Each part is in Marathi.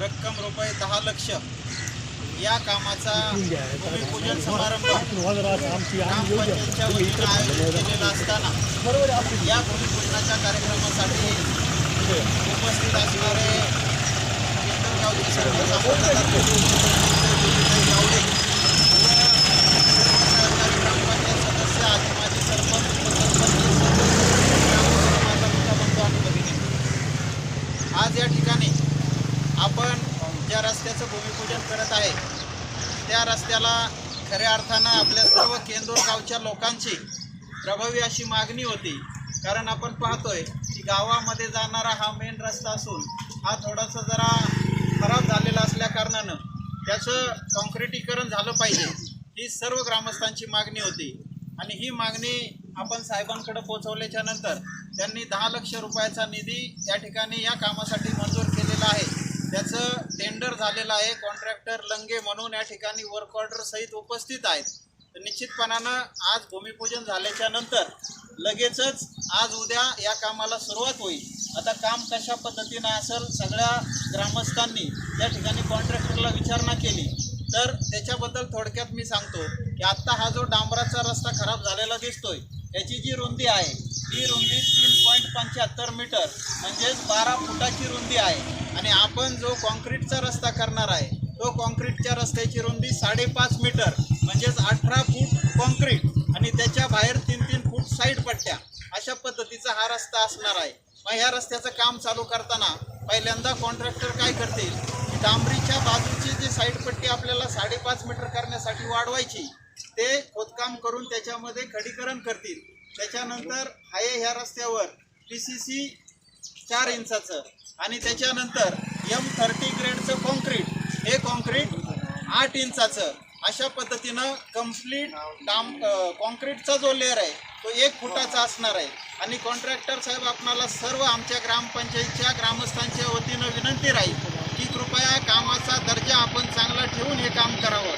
रक्कम रुपये दहा लक्ष या कामाचा भूमिपूजन समारंभ ग्रामपंचायतच्या वतीनं आयोजित केलेला असताना या भूमिपूजनाच्या कार्यक्रमासाठी उपस्थित असणारे सर्व सरपंच अमोलदादा गावडे सर्व सहकारी ग्रामपंचायत सदस्य आदी माजी सरपंच उपसरपंच ग्रामसभा माझा मोठा बंधू आणि भगिनी आज या ठिकाणी आपण ज्या रस्त्याचं भूमिपूजन करत आहे त्या रस्त्याला खऱ्या अर्थानं आपल्या सर्व केंदूर गावच्या लोकांची प्रभावी अशी मागणी होती. कारण आपण पाहतोय की गावामध्ये जाणारा हा मेन रस्ता असून हा थोडासा जरा खराब झालेला असल्या कारणानं त्याचं कॉन्क्रिटीकरण झालं पाहिजे ही सर्व ग्रामस्थांची मागणी होती. आणि ही मागणी आपण साहेबांकडे पोचवल्याच्या नंतर त्यांनी दहा लक्ष रुपयाचा निधी या ठिकाणी या कामासाठी मंजूर केलेला आहे. त्याचं टेंडर झालेलं आहे. कॉन्ट्रॅक्टर लंगे म्हणून या ठिकाणी वर्क ऑर्डर सहित उपस्थित आहेत. तर निश्चितपणानं आज भूमिपूजन झाल्याच्यानंतर लगेचच आज उद्या या कामाला सुरुवात होईल. आता काम कशा पद्धतीनं असेल सगळ्या ग्रामस्थांनी या ठिकाणी कॉन्ट्रॅक्टरला विचारणा केली. तर त्याच्याबद्दल थोडक्यात मी सांगतो की आत्ता हा जो डांबराचा रस्ता खराब झालेला दिसतोय याची जी रुंदी आहे ही रुंदी तीन पॉईंट पंच्याहत्तर मीटर म्हणजेच बारा फुटाची रुंदी आहे. आणि आपण जो कॉन्क्रीटचा रस्ता करणार आहे तो कॉन्क्रीटच्या रस्त्याची रुंदी साडेपाच मीटर म्हणजेच अठरा फूट कॉन्क्रीट आणि त्याच्या बाहेर तीन तीन फूट साईड पट्ट्या अशा पद्धतीचा हा रस्ता असणार आहे. मग ह्या रस्त्याचं काम चालू करताना पहिल्यांदा कॉन्ट्रॅक्टर काय करतील? डांबरीच्या बाजूची जी साईड पट्टी आपल्याला साडेपाच मीटर करण्यासाठी वाढवायची ते खोदकाम करून त्याच्यामध्ये खडीकरण करतील. त्याच्यानंतर आहे ह्या रस्त्यावर पी सी सी चार इंचाचं आणि त्याच्यानंतर एम थर्टी ग्रेडचं कॉन्क्रीट. हे कॉन्क्रीट आठ इंचाचं. अशा पद्धतीनं कंप्लीट डाम कॉन्क्रीटचा जो लेअर आहे तो एक फुटाचा असणार आहे. आणि कॉन्ट्रॅक्टर साहेब आपणाला सर्व आमच्या ग्रामपंचायतच्या ग्रामस्थांच्या वतीनं विनंती राहील की कृपया कामाचा दर्जा आपण चांगला ठेवून हे काम करावं.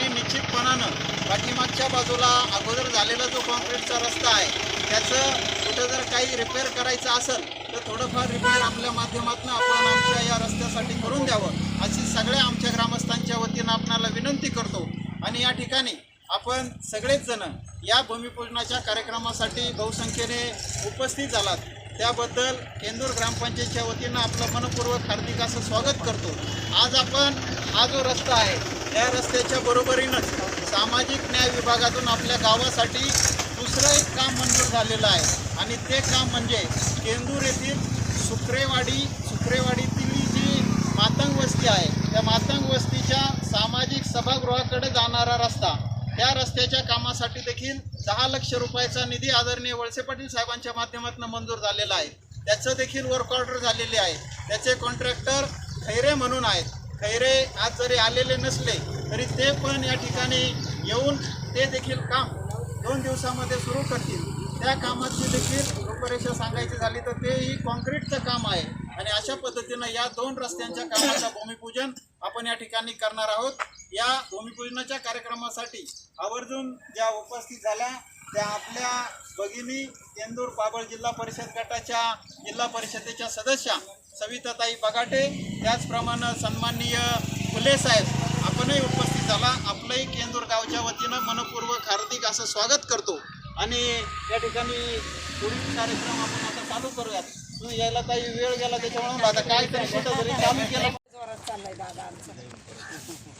आणि निश्चितपणानं पाठीमागच्या बाजूला अगोदर झालेला जो कॉन्क्रीटचा रस्ता आहे त्याचं कुठं जर काही रिपेअर करायचं असेल तर थोडंफार रिपेअर आपल्या माध्यमातून आपण आमच्या या रस्त्यासाठी करून द्यावं. अशी सगळ्या आमच्या ग्रामस्थांच्या वतीनं आपणाला विनंती करतो. आणि या ठिकाणी आपण सगळेच जण या भूमिपूजनाच्या कार्यक्रमासाठी बहुसंख्येने उपस्थित झालात. त्याबद्दल केंदूर ग्रामपंचायतच्या वतीनं आपलं मनपूर्वक हार्दिक असं स्वागत करतो. आज आपण हा जो रस्ता आहे या रस्त्याच्या बरोबरीनंच सामाजिक न्याय विभागातून आपल्या गावासाठी दुसरं एक काम मंजूर झालेलं आहे. आणि ते काम म्हणजे केंदूर येथील सुक्रेवाडी सुक्रेवाडीतील जी मातंग वस्ती आहे त्या मातंग वस्तीच्या सामाजिक सभागृहाकडे जाणारा रस्ता त्या रस्त्याच्या कामासाठी देखील दहा लक्ष रुपयाचा निधी आदरणीय वळसे पाटील साहेबांच्या माध्यमातून मंजूर झालेला आहे. त्याचं देखील वर्क ऑर्डर झालेले आहे. त्याचे कॉन्ट्रॅक्टर खैरे म्हणून आहेत. खैरे आज जरी आलेले नसले तरी ते पण या ठिकाणी येऊन ते देखील काम दोन दिवसामध्ये सुरू करतील. त्या कामाची देखील रूपरेषा सांगायची झाली तर तेही कॉन्क्रीटचं काम आहे. आणि अशा पद्धतीनं या दोन रस्त्यांच्या कामाचं भूमिपूजन आपण या ठिकाणी करणार आहोत. या भूमिपूजनाच्या कार्यक्रमासाठी आवर्जून ज्या उपस्थित झाल्या त्या आपल्या भगिनी केंदूर पाबळ जिल्हा परिषद गटाच्या जिल्हा परिषदेच्या सदस्या सविताताई बगाटे त्याचप्रमाणे सन्माननीय फुले साहेब आपणही उपस्थित झाला. आपलंही केंदूर गावच्या वतीनं मनपूर्वक हार्दिक असं स्वागत करतो. आणि या ठिकाणी पुढील कार्यक्रम आपण आता चालू करूयात. तू यायला काही वेळ गेला त्याच्यामुळे आता काय तरी कुठं चालू केलं. जोरात दादा आमचं.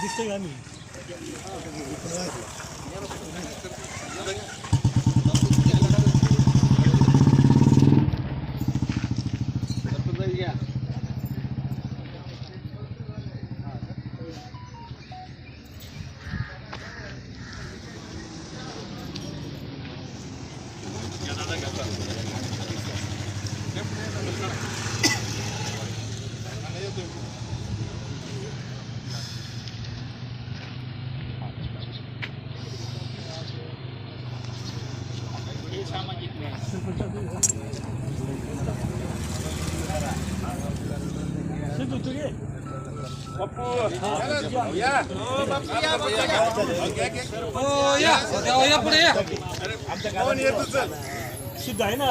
दिसतंय का सामाजिक न्याय शुद्ध आहे ना?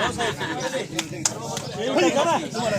तू घे. हे विकास झालं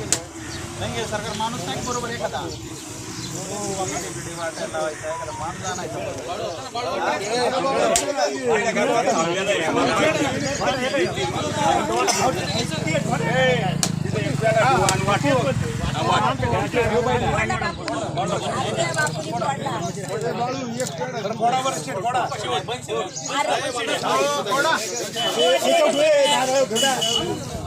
तू. अरे जा, जा, जा. विकास घे. जा. हे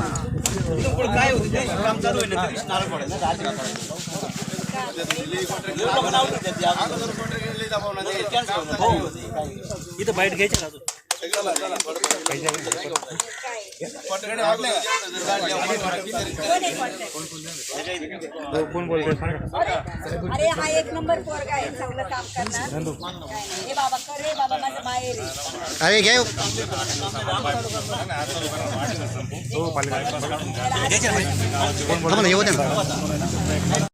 काय घे. काम विकास घे ना. इथं बाईट घ्यायची ना अरे हा एक नंबर पोरगा आहे चांगलं काम करणार. काय नाही. हे बाबा कर रे बाबा माझं बाहेर आहे अरे घे. थांबा ना येऊ दे ना.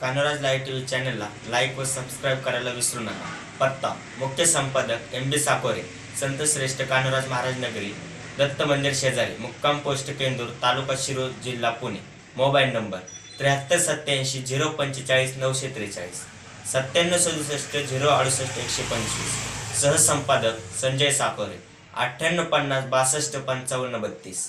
कानोराज लाईव्ह टी व्ही चॅनलला लाईक व सबस्क्राईब करायला विसरू नका. पत्ता मुख्य संपादक एम बी साकोरे. संत श्रेष्ठ कानोराज महाराज नगरी दत्त मंदिर शेजारी मुक्काम पोस्ट केंदूर तालुका शिरूर जिल्हा पुणे. मोबाईल नंबर त्र्याहत्तर सत्याऐंशी झिरो पंचेचाळीस नऊशे त्रेचाळीस. सत्त्याण्णव सदुसष्ट झिरो अडुसष्ट एकशे पंचवीस. सहसंपादक संजय साकोरे. अठ्ठ्याण्णव पन्नास बासष्ट पंचावन्न बत्तीस.